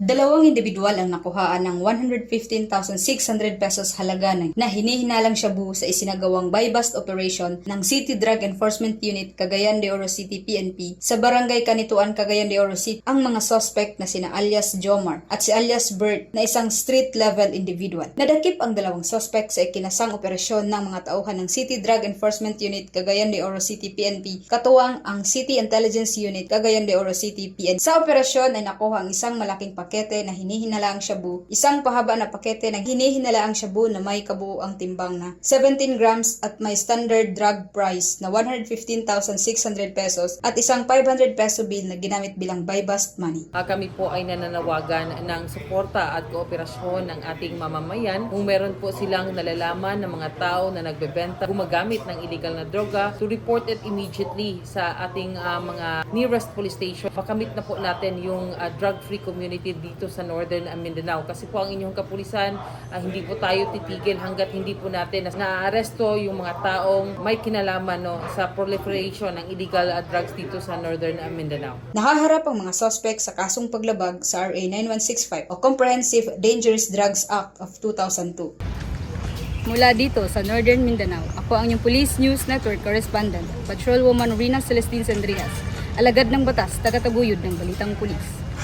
Dalawang individual ang nakuhaan ng 115,600 pesos halaga na hinihinalang shabu sa isinagawang buy-bust operation ng City Drug Enforcement Unit Cagayan de Oro City PNP sa Barangay Kanituan, Cagayan de Oro City ang mga suspect na sina alias Jomar at si alias Bert na isang street-level individual. Nadakip ang dalawang suspect sa ikinasang operasyon ng mga tauhan ng City Drug Enforcement Unit Cagayan de Oro City PNP katuwang ang City Intelligence Unit Cagayan de Oro City PNP. Sa operasyon ay nakuha ang isang malaking pakete na hinihinalaang shabu, isang pahaba na pakete na hinihinalaang shabu na may kabuuang timbang na 17 grams at may standard drug price na 115,600 pesos at isang 500 peso bill na ginamit bilang buy-bust money. Ah, kami po ay nananawagan ng suporta at kooperasyon ng ating mamamayan kung meron po silang nalalaman ng mga tao na nagbebenta, gumagamit ng illegal na droga, to report it immediately sa ating ah, mga nearest police station. Makamit na po natin yung ah, drug-free community dito sa Northern Mindanao kasi po ang inyong kapulisan, ah, hindi po tayo titigil hanggat hindi po natin na-aresto yung mga taong may kinalaman no, sa proliferation ng illegal ah, drugs dito sa Northern ah, Mindanao. Nakaharap ang mga suspect sa kasong paglabag sa RA 9165 o Comprehensive Dangerous Drugs Act of 2002. Mula dito sa Northern Mindanao, ako ang inyong Police News Network Correspondent, Patrolwoman Rina Celestine Sandrias, alagad ng batas, tagataguyod ng Balitang Pulis.